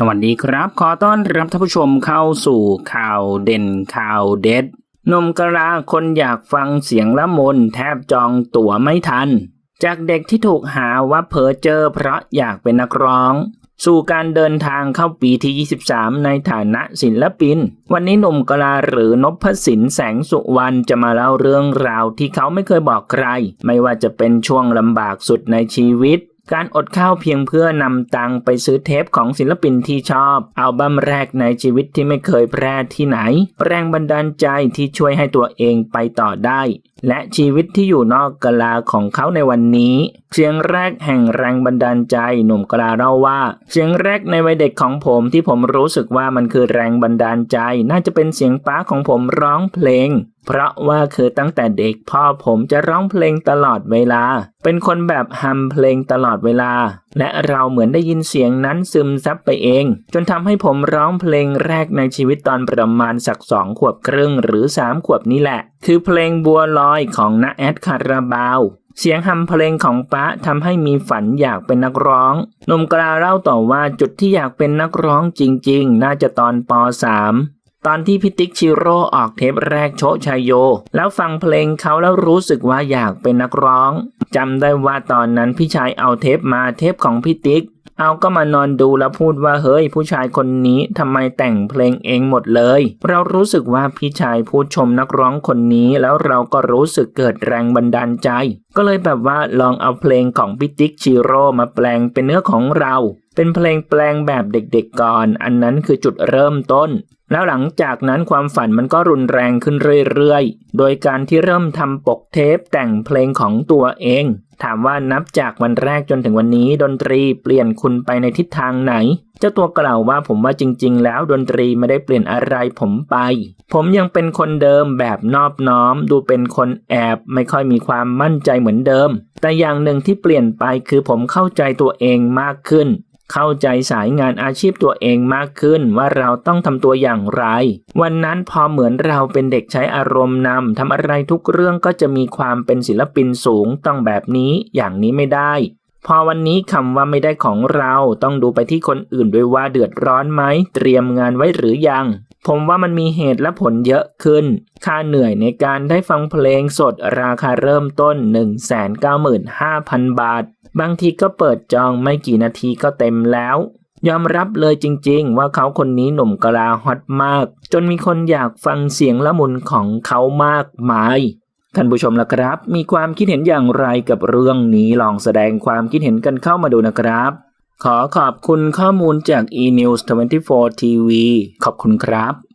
สวัสดีครับ ขอต้อนรับท่านผู้ชมเข้าสู่ข่าวเด่นข่าวเด็ดนมกะลาคนอยากฟังเสียงละมนแทบจองตั๋วไม่ทัน จากเด็กที่ถูกหาว่าเผลอเจอเพราะอยากเป็นนักร้อง สู่การเดินทางเข้าปีที่ 23 ในฐานะศิลปิน วันนี้หนุ่มกลาหรือนพสินแสงสุวรรณจะมาเล่าเรื่องราวที่เขาไม่เคยบอกใคร ไม่ว่าจะเป็นช่วงลำบากสุดในชีวิต การอดข้าวเพียงเพื่อนำตังไปซื้อเทปของศิลปินที่ชอบ อัลบั้มแรกในชีวิตที่ไม่เคยแพร่ที่ไหน แรงบันดาลใจที่ช่วยให้ตัวเองไปต่อได้และชีวิตที่อยู่นอกกลาของเขาในวันนี้ เสียงแรกแห่งแรงบันดาลใจหนุ่มกลาเล่าว่า เสียงแรกในวัยเด็กของผมที่ผมรู้สึกว่ามันคือแรงบันดาลใจ น่าจะเป็นเสียงป้าของผมร้องเพลง เพราะว่าคือตั้งแต่เด็กพ่อผมจะร้องเพลงตลอดเวลา เป็นคนแบบฮัมเพลงตลอดเวลา และเราเหมือนได้ยินเสียงนั้นซึมซับไปเอง จนทำให้ผมร้องเพลงแรกในชีวิตตอนประมาณสักสองขวบครึ่งหรือสามขวบนี่แหละ คือเพลงบัวลอยของนาแอดคาราบาว เสียงฮัมเพลงของป้าทำให้มีฝันอยากเป็นนักร้องนมกลาเล่าต่อว่าจุดที่อยากเป็นนักร้องจริง ๆ น่าจะตอนป .3 ตอนที่พิติกชิโร่ออกเทปแรกโชชัยโย แล้วฟังเพลงเขาแล้วรู้สึกว่าอยากเป็นนักร้องจำได้ว่าตอนนั้นพี่ชายเอาเทปมาเทปของพิติก เอาก็มานอนดูแล้วพูดว่าเฮ้ยผู้ชายคนนี้ทำไมแต่งเพลงเองหมดเลย เรารู้สึกว่าพี่ชายพูดชมนักร้องคนนี้แล้วเราก็รู้สึกเกิดแรงบันดาลใจ ก็เลยแบบว่าลองเอาเพลงของพิติกชิโร่มาแปลงเป็นเนื้อของเรา เป็นเพลงแปลงแบบเด็กๆก่อน อันนั้นคือจุดเริ่มต้น แล้วหลังจากนั้นความฝันมันก็รุนแรงขึ้นเรื่อยๆ โดยการที่เริ่มทำปกเทปแต่งเพลงของตัวเอง ถามว่านับจากวันแรกจนถึงวันนี้ ดนตรีเปลี่ยนคุณไปในทิศทางไหน เจ้าตัวกล่าวว่าผมว่าจริง ๆ แล้วดนตรีไม่ได้เปลี่ยนอะไรผมไป ผมยังเป็นคนเดิมแบบนอบน้อม ดูเป็นคนแอบไม่ค่อยมีความมั่นใจเหมือนเดิม แต่อย่างหนึ่งที่เปลี่ยนไปคือผมเข้าใจตัวเองมากขึ้น เข้าใจสายงานอาชีพตัวเองมากขึ้นว่าเราต้องทำตัวอย่างไร วันนั้นพอเหมือนเราเป็นเด็กใช้อารมณ์นำทำอะไรทุกเรื่องก็จะมีความเป็นศิลปินสูงต้องแบบนี้อย่างนี้ไม่ได้ พอวันนี้คำว่าไม่ได้ของเราต้องดูไปที่คนอื่นด้วยว่าเดือดร้อนไหมเตรียมงานไว้หรือยัง ผมว่ามันมีเหตุและผลเยอะขึ้น ค่าเหนื่อยในการได้ฟังเพลงสดราคาเริ่มต้น 195,000 บาท บางทีก็เปิดจองไม่กี่นาทีก็เต็มแล้ว ยอมรับเลยจริงๆ ว่าเขาคนนี้หนุ่มกลาฮอตมาก จนมีคนอยากฟังเสียงละมุนของเขามากมาย ท่านผู้ชมล่ะครับ มีความคิดเห็นอย่างไรกับเรื่องนี้ลองแสดงความคิดเห็นกันเข้ามาดูนะครับ ขอขอบคุณข้อมูลจาก eNews 24 TV ขอบคุณครับ